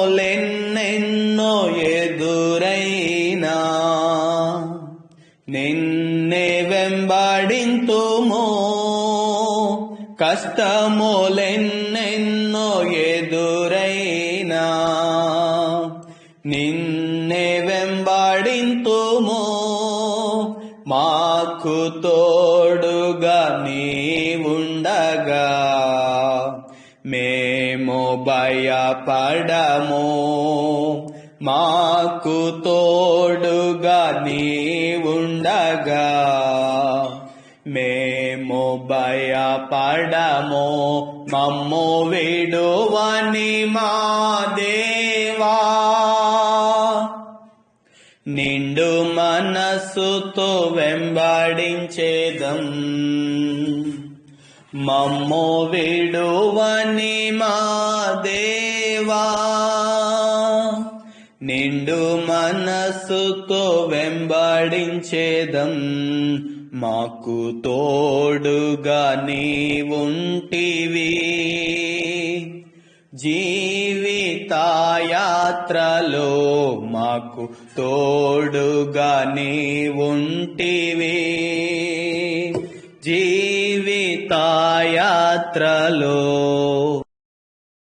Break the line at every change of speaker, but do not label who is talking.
కష్టములెన్నెన్నో ఎదురైనా నిన్నే వెంబడింతుమో. కష్టములెన్నెన్నో ఎదురైనా నిన్నే వెంబడింతుమో. మాకు తోడుగా నీవుండగా మేము భయపడము. మాకు తోడుగా నీవుండగా. మేము భయపడము. మమ్ము విడువని మా దేవా. నిండు మనస్సుతో వెంబడించేదం. మమ్మో విడువని మా దేవా నిండు మనస్సుతో వెంబడించేదం మాకు తోడుగా నీవుంటివి. జీవితాయాత్రలో మాకు తోడుగా నీవుంటివి. यात्रलो।